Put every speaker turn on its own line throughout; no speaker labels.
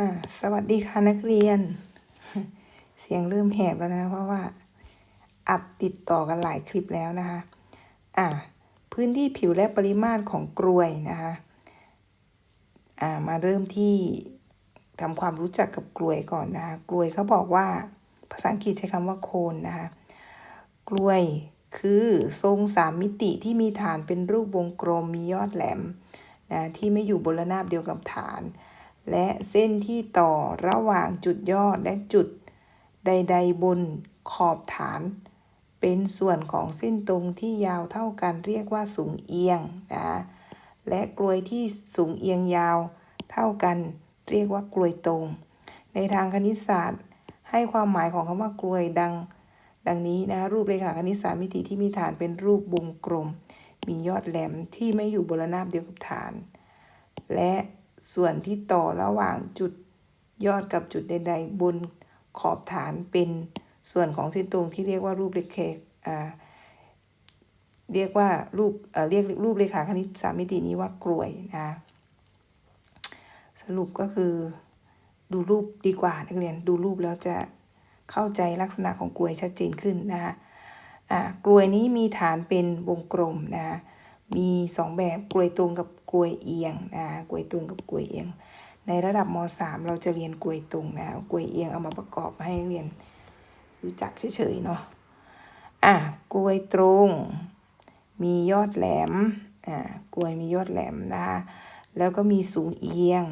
อ่าสวัสดีค่ะนักเรียน เสียงเริ่มแหบแล้วนะ เพราะว่า อัดติดต่อกันหลายคลิปแล้วนะคะอ่าพื้นที่ผิวและปริมาตรของกลวยนะคะอ่ามาเริ่มที่ทำความรู้จักกับกลวยก่อนนะคะกลวยเขาบอกว่าภาษาอังกฤษใช้คำว่าโคนนะคะกลวยคือทรงสามมิติที่มีฐานเป็นรูปวงกลมมียอดแหลมนะที่ไม่อยู่บนระนาบเดียวกับฐาน และเส้นที่ต่อระหว่างจุดยอดและจุดใด ๆ บนขอบฐาน เป็นส่วนของเส้นตรงที่ยาวเท่ากันเรียกว่าสูงเอียงนะและกลวยที่สูงเอียงยาวเท่ากันเรียกว่ากลวยตรง ในทางคณิตศาสตร์ ให้ความหมายของคำว่ากลวยดัง ดังนี้นะรูปเรขาคณิตสามมิติที่มีฐานเป็นรูปวงกลม มียอดแหลมที่ไม่อยู่บนระนาบเดียวกับฐาน และ ส่วนที่ต่อระหว่างจุดยอดกับจุดใด ๆ บนขอบฐานเป็นส่วนของเส้นตรงที่เรียกว่ารูปเรขาอ่าเรียกว่ารูปเอ่อเรียกรูปเรขาคณิตสามมิตินี้ว่ากลวยนะสรุปก็คือดูรูปดีกว่านักเรียนดูรูปแล้วจะเข้าใจลักษณะของกลวยชัดเจนขึ้นนะคะอ่ากลวยนี้มีฐานเป็นวงกลมนะคะมีสองแบบกลวยตรงกับ กลวยเอียงนะกลวยตรงกับกลวยเอียง ในระดับม .3 เราจะเรียนกลวยตรงนะกลวยเอียงเอามาประกอบให้เรียนรู้จักเฉยๆเนาะอะกลวยตรงมียอดแหลมอ่ากลวยมียอดแหลมนะคะแล้วก็มีสูงเอียง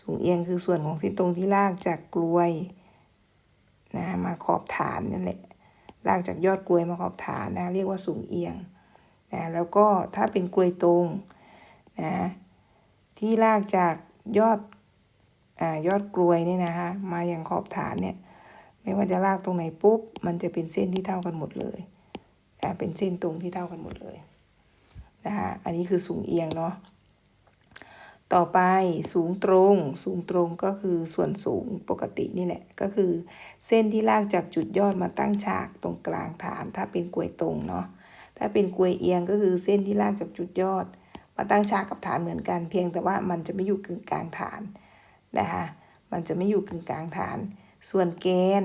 สูงเอียงคือส่วนของเส้นตรงที่ลากจากกลวยนะมาขอบฐานนั่นแหละลากจากยอดกลวยมาขอบฐานนะเรียกว่าสูงเอียงนะแล้วก็ถ้าเป็นกลวยตรง นะที่ลากจากยอดอ่ายอดกลวยเนี่ยนะคะมาอย่างขอบฐานเนี่ยไม่ว่าจะลากตรงไหนปุ๊บมันจะเป็นเส้นที่เท่ากันหมดเลยนะเป็นเส้นตรงที่เท่ากันหมดเลยนะคะอันนี้คือสูงเอียงเนาะต่อไปสูงตรง สูงตรงก็คือส่วนสูงปกตินี่แหละก็คือเส้นที่ลากจากจุดยอดมาตั้งฉากตรงกลางฐาน ถ้าเป็นกลวยตรงเนาะถ้าเป็นกลวยเอียงก็คือเส้นที่ลากจากจุดยอด มาตั้งฉากกับฐานเหมือนกัน เพียงแต่ว่ามันจะไม่อยู่กึ่งกลางฐานนะคะมันจะไม่อยู่กึ่งกลางฐาน ส่วนแกน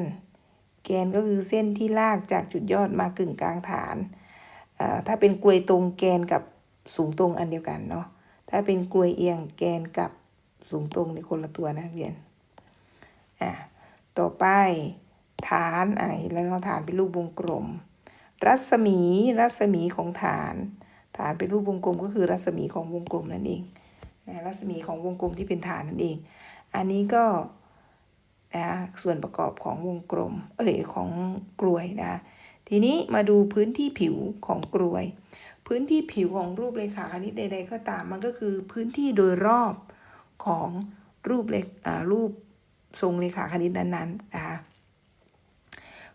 แกนก็คือเส้นที่ลากจากจุดยอดมากึ่งกลางฐานถ้าเป็นกลวยตรงแกนกับสูงตรงอันเดียวกันเนาะถ้าเป็นกลวยเอียงแกนกับสูงตรงในคนละตัวนะเรียนอะต่อไปฐานอะเห็นแล้วเนาะฐานเป็นรูปวงกลม รัศมีรัศมีของฐาน ฐานเป็นรูปวงกลมก็คือรัศมีของวงกลมนั่นเองนะรัศมีของวงกลมที่เป็นฐานนั่นเอง อันนี้ก็นะส่วนประกอบของวงกลม เอ้ยของกลวยนะ ทีนี้มาดูพื้นที่ผิวของกลวย พื้นที่ผิวของรูปเรขาคณิตใด ๆ ก็ตามมันก็คือพื้นที่โดยรอบของรูปเลขารูปทรงเรขาคณิตนั้นๆนะคะ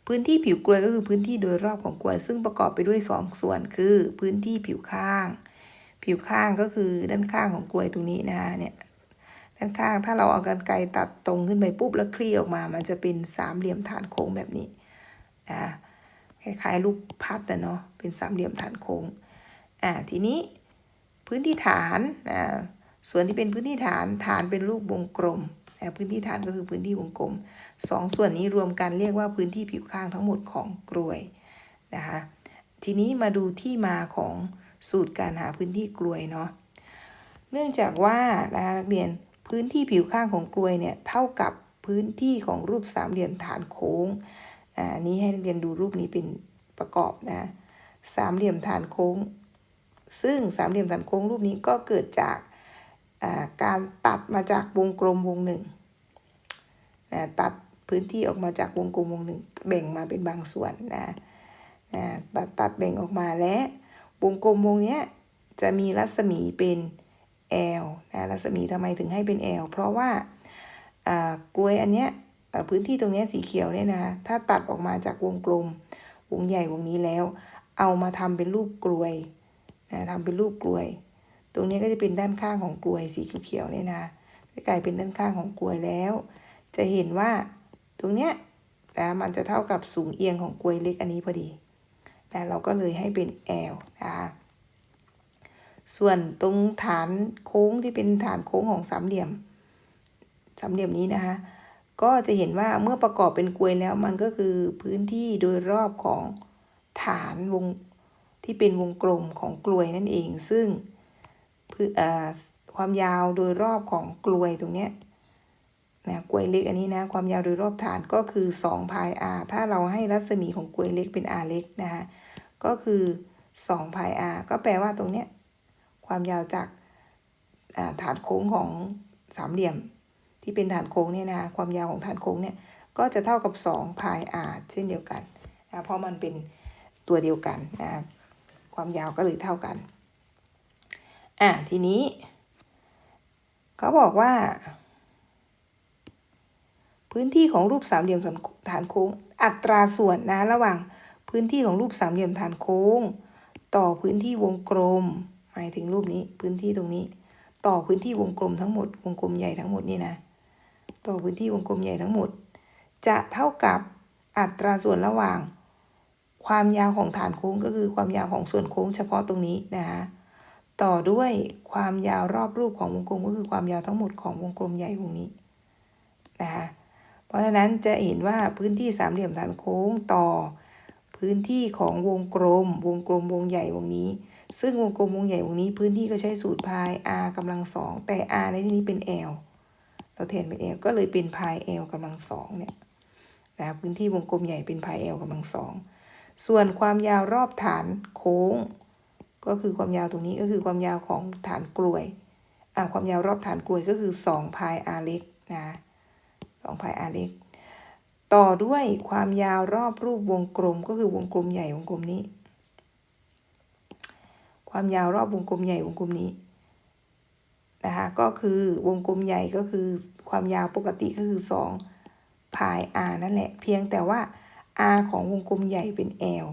พื้นที่ผิวกลวยก็คือพื้นที่โดยรอบของกลวย ซึ่งประกอบไปด้วยสองส่วนคือพื้นที่ผิวข้าง ผิวข้างก็คือด้านข้างของกลวยตรงนี้นะคะเนี่ยด้านข้างถ้าเราเอากรรไกรตัดตรงขึ้นไปปุ๊บแล้วคลี่ออกมา มันจะเป็นสามเหลี่ยมฐานโค้งแบบนี้อ่าคล้ายๆลูกพัดนะเนาะเป็นสามเหลี่ยมฐานโค้งอ่าทีนี้พื้นที่ฐานอ่าส่วนที่เป็นพื้นที่ฐานฐานเป็นรูปวงกลม อ่พื้นที่ฐานก็คือพื้นที่วงกลมสองส่วนนี้รวมกันเรียกว่าพื้นที่ผิวข้างทั้งหมดของกลวยนะคะทีนี้มาดูที่มาของสูตรการหาพื้นที่กลวยเนาะเนื่องจากว่านะคะนักเรียนพื้นที่ผิวข้างของกลวยเนี่ยเท่ากับพื้นที่ของรูปสามเหลี่ยมฐานโค้งอ่านี้ให้นักเรียนดูรูปนี้เป็นประกอบนะสามเหลี่ยมฐานโค้ง ซึ่งสามเหลี่ยมฐานโค้งรูปนี้ก็เกิดจาก การตัดมาจากวงกลมวงหนึ่งนะตัดพื้นที่ออกมาจากวงกลมวงหนึ่งแบ่งมาเป็นบางส่วนนะนะตัดแบ่งออกมาและวงกลมวงนี้จะมีรัศมีเป็น L นะรัศมีทำไมถึงให้เป็น L เพราะว่ากลวยอันเนี้ยพื้นที่ตรงนี้สีเขียวเนี่ยนะถ้าตัดออกมาจากวงกลมวงใหญ่วงนี้แล้ว เอามาทำเป็นรูปกลวยนะทำเป็นรูปกลวย ตรงนี้ก็จะเป็นด้านข้างของกลวยสีเขียวๆเนี่ยนะกลายเป็นด้านข้างของกลวยแล้ว จะเห็นว่าตรงเนี้ยนะมันจะเท่ากับสูงเอียงของกลวยเล็กอันนี้พอดีนะเราก็เลยให้เป็น L นะคะส่วนตรงฐานโค้งที่เป็นฐานโค้งของสามเหลี่ยม สามเหลี่ยมนี้นะคะ ก็จะเห็นว่าเมื่อประกอบเป็นกลวยแล้วมันก็คือพื้นที่โดยรอบของฐานวงที่เป็นวงกลมของกลวยนั่นเอง ซึ่ง ความยาวโดยรอบของกลวยตรงเนี้ยนะกลวยเล็กอันนี้นะความยาวโดยรอบฐานก็คือ2พาย r ถ้าเราให้รัศมีของกลวยเล็กเป็น r เล็กนะคะก็คือ2พาย r ก็แปลว่าตรงเนี้ยความยาวจากฐานโค้งของสามเหลี่ยม ที่เป็นฐานโค้งเนี่ยนะคะความยาวของฐานโค้งเนี่ยก็จะเท่ากับ2พาย r เช่นเดียวกันนะเพราะมันเป็นตัวเดียวกันนะความยาวก็เลยเท่ากัน อะทีนี้เขาบอกว่า พื้นที่ของรูปสามเหลี่ยมฐานโค้ง อัตราส่วนนะระหว่างพื้นที่ของรูปสามเหลี่ยมฐานโค้ง ต่อพื้นที่วงกลม หมายถึงรูปนี้พื้นที่ตรงนี้ ต่อพื้นที่วงกลมทั้งหมด วงกลมใหญ่ทั้งหมดนี่นะ ต่อพื้นที่วงกลมใหญ่ทั้งหมด จะเท่ากับอัตราส่วนระหว่าง ความยาวของฐานโค้งก็คือความยาวของส่วนโค้งเฉพาะตรงนี้นะคะ ต่อด้วยความยาวรอบรูปของวงกลมก็คือความยาวทั้งหมดของวงกลมใหญ่วงนี้นะคะ เพราะฉะนั้นจะเห็นว่าพื้นที่สามเหลี่ยมฐานโค้งต่อพื้นที่ของวงกลม วงกลมวงใหญ่วงนี้ ซึ่งวงกลมวงใหญ่วงนี้ พื้นที่ก็ใช้สูตรพาย r กำลังสองแต่ r ในที่นี้เป็น l เราแทนเป็น l ก็เลยเป็นพาย l กำลังสองเนี่ยนะพื้นที่วงกลมใหญ่เป็นพาย l กำลังสองส่วนความยาวรอบฐานโค้ง ก็คือความยาวตรงนี้ก็คือความยาวของฐานกลวยอ่าความยาวรอบฐานกลวยก็คือ2พาย r เล็กนะ2พาย r เล็กต่อด้วยความยาวรอบรูปวงกลมก็คือวงกลมใหญ่วงกลมนี้ ความยาวรอบวงกลมใหญ่วงกลมนี้นะคะก็คือวงกลมใหญ่ก็คือความยาวปกติก็คือ2พาย r นั่นแหละ เพียงแต่ว่า r ของวงกลมใหญ่เป็น l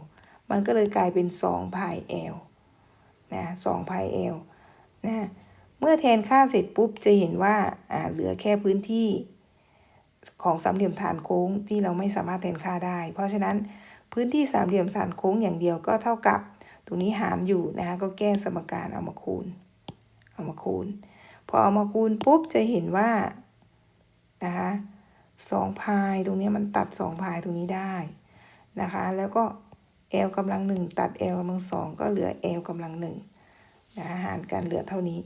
มันก็เลยกลายเป็น2พาย l นะ2พาย l นะเมื่อแทนค่าเสร็จปุ๊บจะเห็นว่าอ่าเหลือแค่พื้นที่ของสามเหลี่ยมฐานโค้งที่เราไม่สามารถแทนค่าได้ เพราะฉะนั้นพื้นที่สามเหลี่ยมฐานโค้งอย่างเดียวก็เท่ากับตรงนี้หารอยู่นะคะก็แก้สมการเอามาคูณ เอามาคูณ พอเอามาคูณปุ๊บจะเห็นว่านะคะสองพายตรงนี้มันตัดสองพายตรงนี้ได้นะคะ แล้วก็ l กำลังหนึ่งตัด l กำลังสองก็เหลือ l กำลังหนึ่งนะหารกันเหลือเท่านี้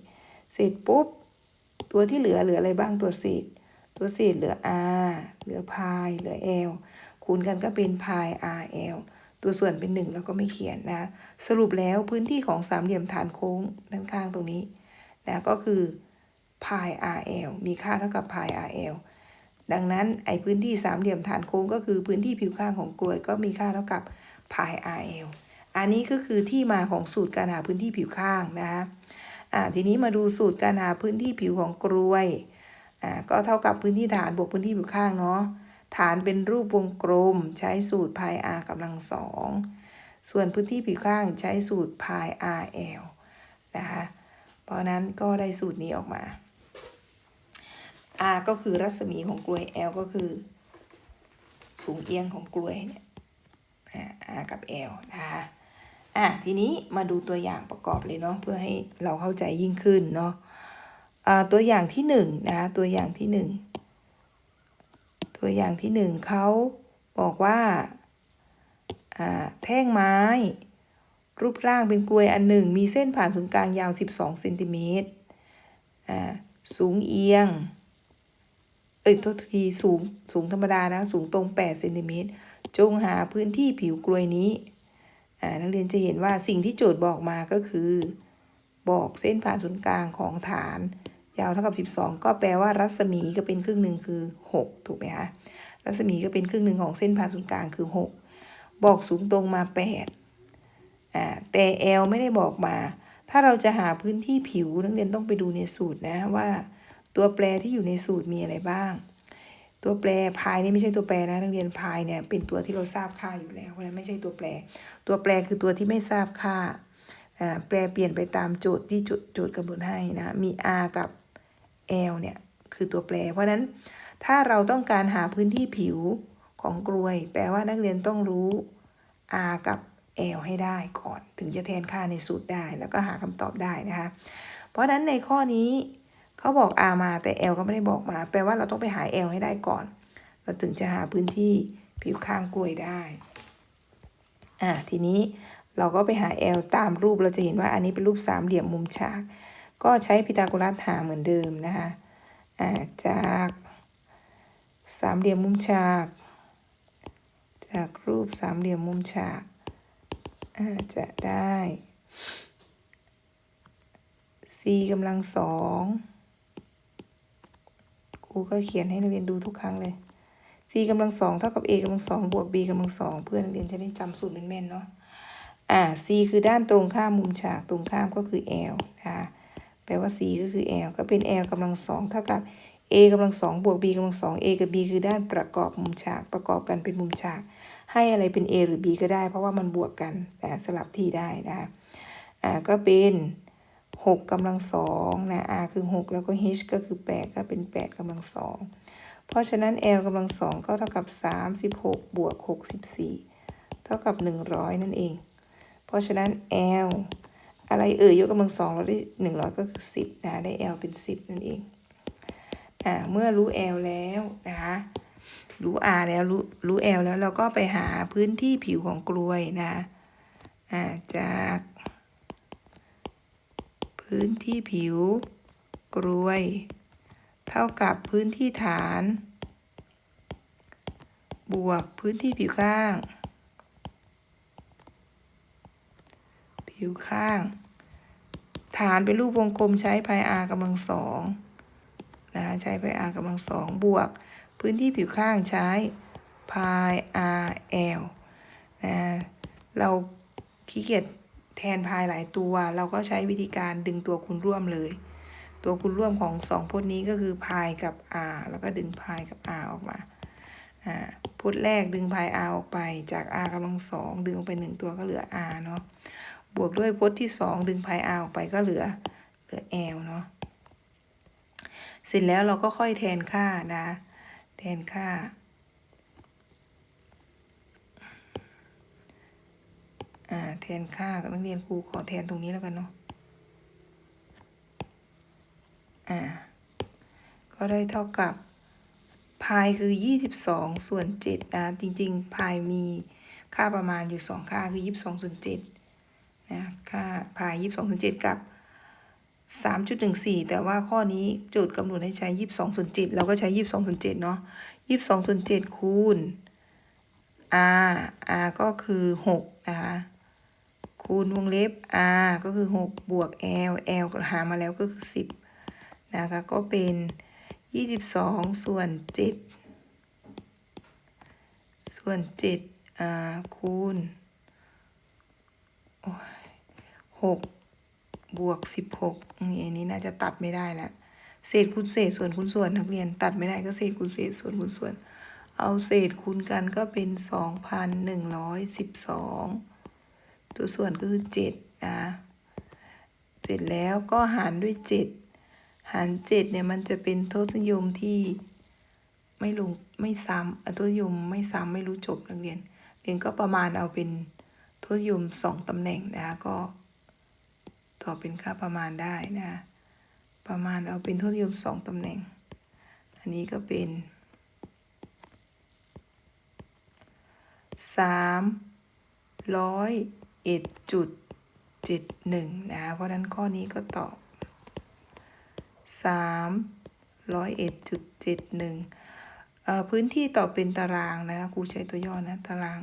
เสร็จปุ๊บ ตัวที่เหลือเหลืออะไรบ้างตัวเศษตัวเศษเหลือ r เหลือพายเหลือ l คูณกันก็เป็นพาย r l ตัวส่วนเป็นหนึ่งแล้วก็ไม่เขียนนะ สรุปแล้วพื้นที่ของสามเหลี่ยมฐานโค้งด้านข้างตรงนี้นะก็คือพาย rl มีค่าเท่ากับพาย rl ดังนั้นไอพื้นที่สามเหลี่ยมฐานโค้งก็คือพื้นที่ผิวข้างของกลวยก็มีค่าเท่ากับ พาย RL อันนี้ก็คือที่มาของสูตรการหาพื้นที่ผิวข้างนะคะอ่าทีนี้มาดูสูตรการหาพื้นที่ผิวของกลวยอ่าก็เท่ากับพื้นที่ฐานบวกพื้นที่ผิวข้างเนาะฐานเป็นรูปวงกลมใช้สูตรพาย r กำลังสองส่วนพื้นที่ผิวข้างใช้สูตรพาย RL นะคะเพราะนั้นก็ได้สูตรนี้ออกมา R ก็คือรัศมีของกลวย L ก็คือ สูงเอียงของกลวยเนี่ย R กับ L นะคะอะทีนี้มาดูตัวอย่างประกอบเลยเนาะเพื่อให้เราเข้าใจยิ่งขึ้นเนาะะตัวอย่างที่หนึ่งนะตัวอย่างที่หนึ่งตัวอย่างที่หนึ่งเขาบอกว่าแท่งไม้ รูปร่างเป็นกลวยอันหนึ่ง มีเส้นผ่านศูนย์กลางยาว 12เซนติเมตรสูงเอียงเอ้ยทุกทีสูงสูงธรรมดานะสูงตรง8เซนติเมตร จงหาพื้นที่ผิวกลวยนี้อ่านักเรียนจะเห็นว่าสิ่งที่โจทย์บอกมาก็คือ บอกเส้นผ่านศูนย์กลางของฐานยาวเท่ากับ 12 ก็แปลว่ารัศมีก็เป็นครึ่งหนึ่งคือ 6 ถูกไหมคะรัศมีก็เป็นครึ่งหนึ่งของเส้นผ่านศูนย์กลางคือ 6 บอกสูงตรงมา 8อ่าแต่ L ไม่ได้บอกมา ถ้าเราจะหาพื้นที่ผิวนักเรียนต้องไปดูในสูตรนะว่า ตัวแปรที่อยู่ในสูตรมีอะไรบ้าง ตัวแปรพายนี่ไม่ใช่ตัวแปรนะนักเรียนพายเนี่ยเป็นตัวที่เราทราบค่าอยู่แล้วเพราะนั้นไม่ใช่ตัวแปร ตัวแปรคือตัวที่ไม่ทราบค่าอ่าแปรเปลี่ยนไปตามโจทย์ที่โจทย์กำหนดให้นะมี r กับ l เนี่ยคือตัวแปร เพราะนั้นถ้าเราต้องการหาพื้นที่ผิวของกลวย แปลว่านักเรียนต้องรู้ r กับ l ให้ได้ก่อน ถึงจะแทนค่าในสูตรได้ แล้วก็หาคำตอบได้นะคะ เพราะนั้นในข้อนี้ เขาบอก R มาแต่ L ก็ไม่ได้บอกมา แปลว่าเราต้องไปหา L ให้ได้ก่อน เราถึงจะหาพื้นที่ผิวข้างกลวยได้อ่าทีนี้เราก็ไปหา L ตามรูปเราจะเห็นว่าอันนี้เป็นรูปสามเหลี่ยมมุมฉาก ก็ใช้พีทาโกรัสหาเหมือนเดิมนะคะอ่าจากสามเหลี่ยมมุมฉาก จากรูปสามเหลี่ยมมุมฉากอาจะได้ c กำลังสอง รูก็เขียนให้นักเรียนดูทุกครั้งเลย c กำลังสองเท่ากับ a กำลังสองบวก b กำลังสองเพื่อนักเรียนจะได้จำสูตรแม่นๆเนาะอ่า c คือด้านตรงข้ามมุมฉากตรงข้ามก็คือ l นะคะแปลว่า c ก็คือ l ก็เป็น l กำลังสองเท่ากับ a กำลังสองบวก b กำลังสอง a กับ b คือด้านประกอบมุมฉากประกอบกันเป็นมุมฉาก ให้อะไรเป็น a หรือ b ก็ได้ เพราะว่ามันบวกกันแต่สลับที่ได้นะคะอ่าก็เป็น หกกำลังสองนะ r คือหกแล้วก็ h ก็คือแปดก็เป็นแปดกำลังสองเพราะฉะนั้น l กำลังสองก็เท่ากับสามสิบหกบวกหกสิบสี่เท่ากับหนึ่งร้อยนั่นเอง เพราะฉะนั้น l อะไรเอ่ยยกกำลังสองเราได้หนึ่งร้อยก็คือสิบนะได้ l เป็นสิบนั่นเองอ่าเมื่อรู้ l แล้วนะคะรู้ r แล้วรู้รู้ l แล้วเราก็ไปหาพื้นที่ผิวของกลวยนะอ่าจาก พื้นที่ผิวกลวย เท่ากับพื้นที่ฐาน บวกพื้นที่ผิวข้าง ผิวข้าง ฐานเป็นรูปวงกลมใช้พาย r กำลังสองนะใช้พาย r กำลังสองบวก พื้นที่ผิวข้างใช้พาย r l นะเราขี้เกียจ แทนพายหลายตัว เราก็ใช้วิธีการดึงตัวคูณร่วมเลย ตัวคูณร่วมของสองพจน์นี้ก็คือพายกับ r แล้วก็ดึงพายกับ r ออกมาอ่าพจน์แรกดึงพาย r ออกไปจาก r กำลังสองดึงออกไปหนึ่งตัวก็เหลือ r เนาะบวกด้วยพจน์ที่สองดึงพาย r ออกไปก็เหลือเหลือ l เนาะเสร็จแล้วเราก็ค่อยแทนค่านะ แทนค่า อ่า แทนค่ากับนักเรียนครูขอแทนตรงนี้แล้วกันเนาะ อ่า ก็ได้เท่ากับพายคือ 22 ส่วน7นะจริง ๆ พายมีค่าประมาณอยู่ 2 ค่าคือ 22 ส่วน7นะค่าพาย 22 ส่วน7กับ 3.14 แต่ว่าข้อนี้โจทย์กำหนดให้ใช้ 22 ส่วน7เราก็ใช้ 22 ส่วน7เนาะ 22 ส่วน7คูณ r r ก็คือ 6 นะคะ คูณวงเล็บ r ก็คือ 6 บวก l l หามาแล้วก็คือ 10 นะคะ ก็เป็น 22 ส่วน 7 ส่วน7คูณหกบวก 16นี่อันนี้น่าจะตัดไม่ได้แล้วเศษคูณเศษส่วนคูณส่วนนักเรียนตัดไม่ได้ก็เศษคูณเศษส่วนคูณส่วน เอาเศษคูณกันก็เป็น 2,112 ตัวส่วนก็คือ7นะเสร็จแล้วก็หารด้วย7หาร7เนี่ยมันจะเป็นทศนิยมที่ไม่ลงไม่ซ้ำทศนิยมไม่ซ้ำไม่รู้จบนักเรียนเรียนก็ประมาณเอาเป็นทศนิยม2ตำแหน่งนะคะก็ต่อเป็นค่าประมาณได้นะประมาณเอาเป็นทศนิยม2ตำแหน่ง อันนี้ก็เป็นสามร้อย เอ็ดจุดเจ็ดหนึ่งนะเพราะนั้นข้อนี้ก็ตอบสามร้อยเอ็ดจุดเจ็ดหนึ่งพื้นที่ต่อเป็นตารางนะครูใช้ตัวย่อนะตาราง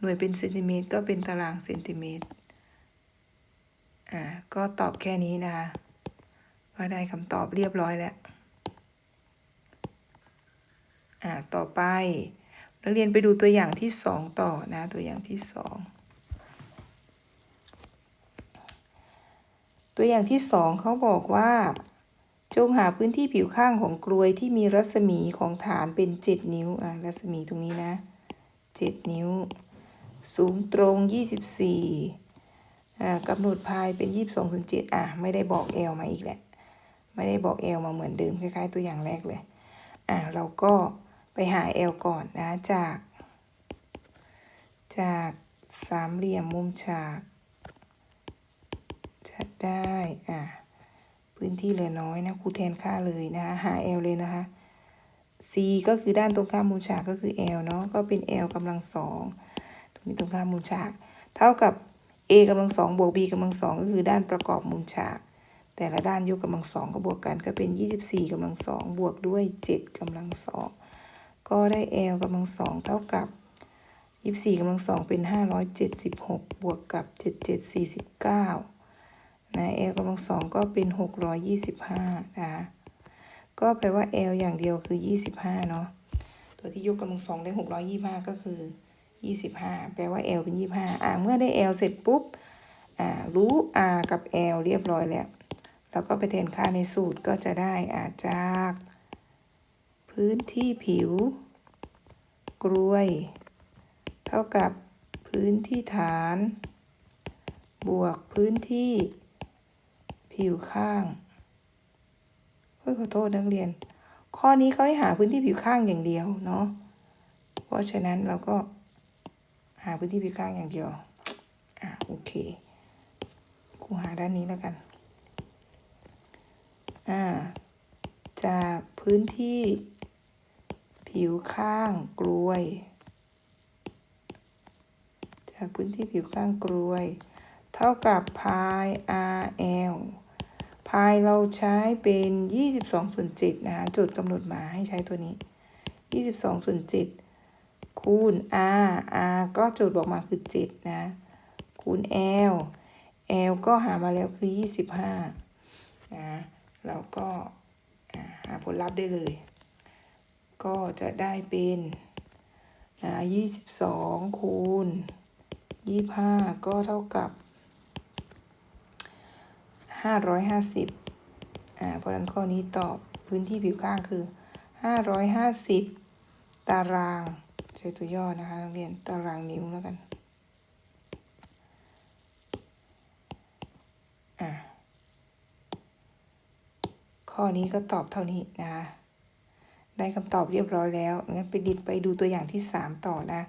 หน่วยเป็นเซนติเมตรก็เป็นตารางเซนติเมตรอ่าก็ตอบแค่นี้นะก็ได้คำตอบเรียบร้อยแล้วอ่าต่อไปนักเรียนไปดูตัวอย่างที่สองต่อนะตัวอย่างที่สอง ตัวอย่างที่สองเขาบอกว่า จงหาพื้นที่ผิวข้างของกลวยที่มีรัศมีของฐานเป็น 7 นิ้วอ่ารัศมีตรงนี้นะ 7 นิ้ว สูงตรง 24อ่ากำหนดพายเป็น 22ถึง7อะไม่ได้บอก L มาอีกแหละ ไม่ได้บอก L มาเหมือนเดิมคล้ายๆ ตัวอย่างแรกเลยอะเราก็ไปหา L ก่อนนะจาก จากสามเหลี่ยมมุมฉาก จะได้อะพื้นที่เหลือน้อยนะครูแทนค่าเลยนะคะหา L เลยนะคะ C ก็คือด้านตรงข้ามมุมฉากก็คือ L เนาะก็เป็น L กำลังสองตรงนี้ตรงข้ามมุมฉาก เท่ากับ A กำลังสองบวก B กำลังสองก็คือด้านประกอบมุมฉาก แต่ละด้านยกกำลังสองก็บวกกันก็เป็น 24กำลังสองบวกด้วย 7กำลังสองก็ได้ L กำลังสองเท่ากับ 24กำลังสองเป็น 576 บวกกับ 7749 นะ L กำลังสองก็เป็น625นะคะก็แปลว่า L อย่างเดียวคือ 25 เนาะ ตัวที่ยกกำลังสองได้ 625 ก็คือ 25 แปลว่า L เป็น 25 อ่า เมื่อได้ L เสร็จปุ๊บ อ่า รู้ R กับ L เรียบร้อยแล้ว แล้วก็ไปแทนค่าในสูตรก็จะได้อาจาก พื้นที่ผิว กรวย เท่ากับพื้นที่ฐาน บวกพื้นที่ ผิวข้างเฮ้ยขอโทษนักเรียน ข้อนี้เขาให้หาพื้นที่ผิวข้างอย่างเดียวเนาะ เพราะฉะนั้นเราก็หาพื้นที่ผิวข้างอย่างเดียว อะโอเค ครูหาด้านนี้แล้วกัน อ่า จากพื้นที่ผิวข้างกลวย จากพื้นที่ผิวข้างกลวย เท่ากับ pi rl พายเราใช้เป็น 22ส่วน7นะคะโจทย์กำหนดมาให้ใช้ตัวนี้ 22ส่วน7คูณ r r ก็โจทย์บอกมาคือ 7 นะ คูณ l l ก็หามาแล้วคือ 25นะแล้วก็หาผลลัพธ์ได้เลย ก็จะได้เป็นนะ22คูณ 25 ก็เท่ากับ 550อ่าเพราะฉะนั้นข้อนี้ตอบพื้นที่ผิวข้างคือ550ตารางใช้ตัวย่อนะคะนักเรียนตารางนิ้วแล้วกันอ่าข้อนี้ก็ตอบเท่านี้นะคะได้คำตอบเรียบร้อยแล้วงั้นไปดิดไปดูตัวอย่างที่ 3 ต่อนะ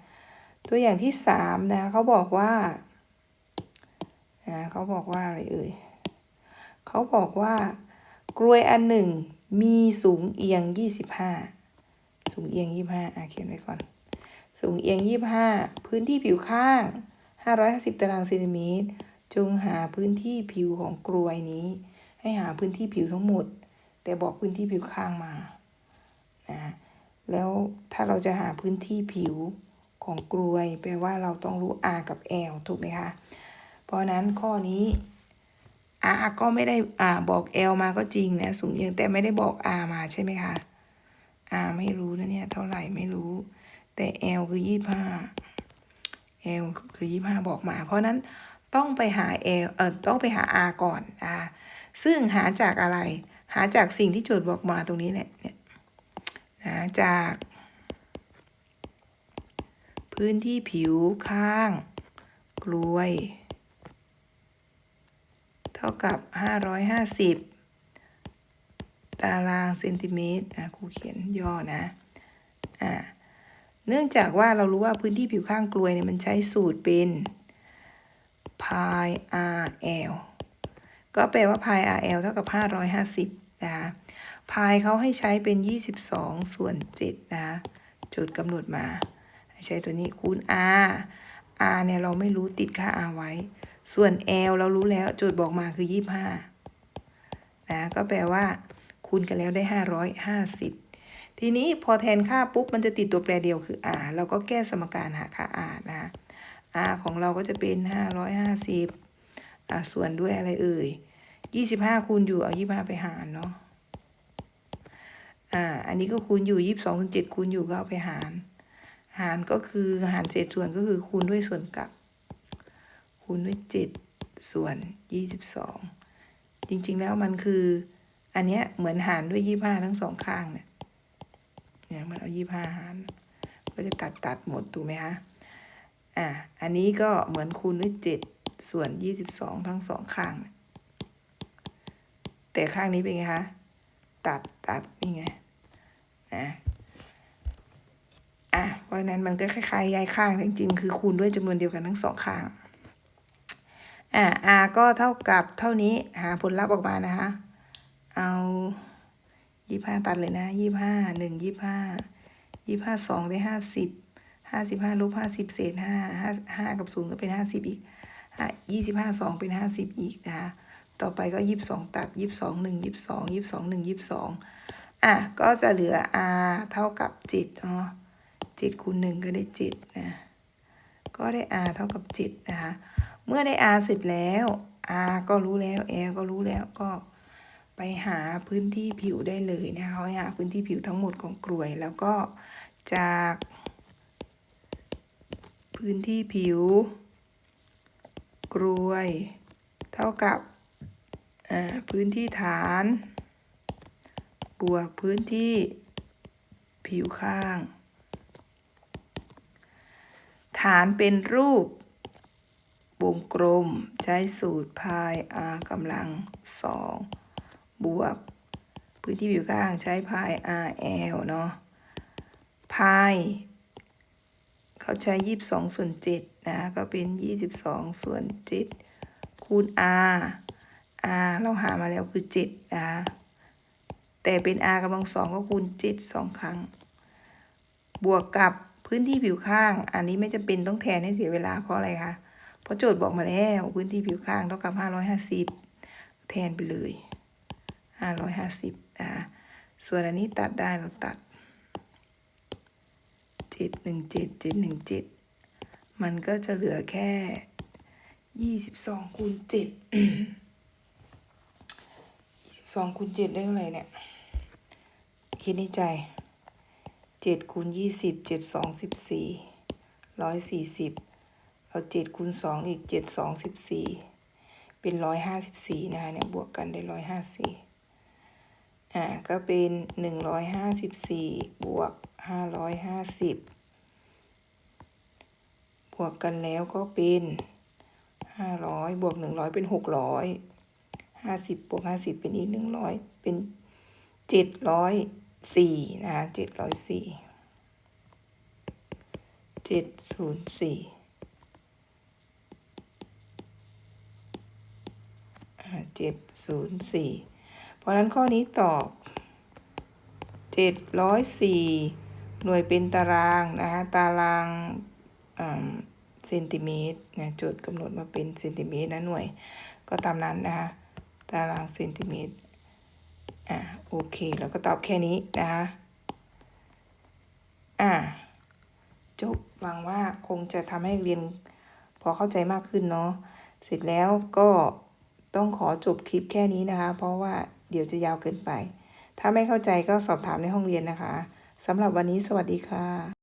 ตัวอย่างที่3นะเขาบอกว่านะเขาบอกว่าอะไรเอ่ย เขาบอกว่ากลวยอันหนึ่งมีสูงเอียง 25 สูงเอียง 25อะเขียนไว้ก่อน สูงเอียง 25 พื้นที่ผิวข้าง 550 ตารางเซนติเมตร จงหาพื้นที่ผิวของกลวยนี้ ให้หาพื้นที่ผิวทั้งหมด แต่บอกพื้นที่ผิวข้างมานะแล้วถ้าเราจะหาพื้นที่ผิวของกลวยแปลว่าเราต้องรู้ R กับ L ถูกไหมคะ เพราะนั้นข้อนี้ R ก็ไม่ได้อ่าบอก L มาก็จริงนะสูงเอียงแต่ไม่ได้บอก R มาใช่ไหมคะ R ไม่รู้นะเนี่ย เท่าไหร่ไม่รู้ แต่ L คือยี่ห้า L คือยี่ห้าบอกมา เพราะนั้นต้องไปหา L เออต้องไปหา R ก่อนอ่าซึ่งหาจากอะไร หาจากสิ่งที่โจทย์บอกมาตรงนี้แหละเนี่ยหาจาก พื้นที่ผิวข้าง กลวย เท่ากับ 550 ตารางเซนติเมตรอะครูเขียนย่อนะอ่าเนื่องจากว่าเรารู้ว่าพื้นที่ผิวข้างกลวยเนี่ยมันใช้สูตรเป็น pi rl ก็แปลว่า pi rl เท่ากับ 550 นะคะ pi เขาให้ใช้เป็น 22 ส่วน 7 นะคะจทย์กำหนดมาให้ใช้ตัวนี้คูณ r r เนี่ยเราไม่รู้ติดค่า r ไว้ ส่วน l เรารู้แล้วโจทย์บอกมาคือ 25 นะ ก็แปลว่า คูณกันแล้วได้ 550 ทีนี้พอแทนค่าปุ๊บ มันจะติดตัวแปรเดียวคือ r เราก็แก้สมการหาค่า r นะ r ของเราก็จะเป็น 550อ่าส่วนด้วยอะไรเอ่ย 25 คูณอยู่เอา 25 ไปหารเนาะอ่า อันนี้ก็คูณอยู่ 22คูณ7คูณอยู่ก็เอาไปหาร หารก็คือหารเศษส่วนก็คือคูณด้วยส่วนกลับ คูณด้วย7ส่วน 22 จริงๆแล้วมันคือ อันเนี้ยเหมือนหารด้วย 25 ทั้งสองข้างเนี่ยเนี่ยมันเอา25หาร ก็จะตัดตัดหมดถูกไหมคะอะอันนี้ก็เหมือนคูณด้วย7ส่วน22ทั้งสองข้าง แต่ข้างนี้เป็นไงคะ ตัดตัดนี่ไงนะอะเพราะฉะนั้นมันก็คล้ายๆย้ายข้างจริงๆคือคูณด้วยจำนวนเดียวกันทั้งสองข้าง อะ r ก็เท่ากับเท่านี้หาผลลัพธ์ออกมานะคะ เอายี่ห้าตัดเลยนะยี่ห้าหนึ่งยี่ห้ายี่ห้าสองได้ห้าสิบห้าสิบห้าลบห้าสิบเศษห้าห้าห้ากับศูนย์ก็เป็นห้าสิบอีกห้ายี่สิบห้าสองเป็นห้าสิบอีกนะคะต่อไปก็ยี่สิบสองตัดยี่สิบสองหนึ่งยี่สิบสองยี่สิบสองหนึ่งยี่สิบสองอะก็จะเหลือ r เท่ากับเจ็ดเนาะเจ็ดคูณหนึ่งก็ได้เจ็ดนะก็ได้ r เท่ากับเจ็ดนะคะ เมื่อได้ r เสร็จแล้ว r ก็รู้แล้ว l ก็รู้แล้วก็ไปหาพื้นที่ผิวได้เลยนะคะหาพื้นที่ผิวทั้งหมดของกรวย แล้วก็จาก พื้นที่ผิวกรวย เท่ากับพื้นที่ฐาน บวกพื้นที่ผิวข้าง ฐานเป็นรูป วงกลม ใช้สูตรพาย r กำลังสองบวก พื้นที่ผิวข้างใช้พาย r l เนาะพายเขาใช้ยี่สิบสองส่วนเจ็ดนะ ก็เป็นยี่สิบสองส่วนเจ็ดคูณ r r เราหามาแล้วคือเจ็ดนะ แต่เป็น r กำลังสองก็คูณเจ็ดสองครั้ง บวกกับพื้นที่ผิวข้าง อันนี้ไม่จำเป็นต้องแทนให้เสียเวลาเพราะอะไรคะ เพราะโจทย์บอกมาแล้ว พื้นที่ผิวข้างเท่ากับห้าร้อยห้าสิบแทนไปเลยห้าร้อยห้าสิบอ่าส่วนอันนี้ตัดได้เราตัดเจ็ดหนึ่งเจ็ดเจ็ดหนึ่งเจ็ดมันก็จะเหลือแค่ยี่สิบสองคูณเจ็ดยี่สิบสองคูณเจ็ดได้เท่าไหร่เนี่ยคิดในใจเจ็ดคูณยี่สิบเจ็ดสองสิบสี่ร้อยสี่สิบ เอาเจ็ดคูณสองอีกเจ็ดสองสิบสี่เป็นร้อยห้าสิบสี่นะคะเนี่ยบวกกันได้ร้อยห้าสี่อ่าก็เป็นหนึ่งร้อยห้าสิบสี่บวกห้าร้อยห้าสิบบวกกันแล้วก็เป็นห้าร้อยบวกหนึ่งร้อยเป็นหกร้อยห้าสิบบวกห้าสิบเป็นอีกหนึ่งร้อยเป็นเจ็ดร้อยสี่นะคะเจ็ดร้อยสี่เจ็ดศูนย์สี่ เจ็ดศูนย์สี่เพราะนั้นข้อนี้ตอบเจ็ดร้อยสี่หน่วยเป็นตารางนะคะตารางเซนติเมตรนะโจทย์กำหนดมาเป็นเซนติเมตรนะหน่วยก็ตามนั้นนะคะตารางเซนติเมตรอะโอเคแล้วก็ตอบแค่นี้นะคะอะจบหวังว่าคงจะทำให้เรียนพอเข้าใจมากขึ้นเนาะเสร็จแล้วก็ ต้องขอจบคลิปแค่นี้นะคะ เพราะว่าเดี๋ยวจะยาวเกินไป ถ้าไม่เข้าใจก็สอบถามในห้องเรียนนะคะสำหรับวันนี้สวัสดีค่ะ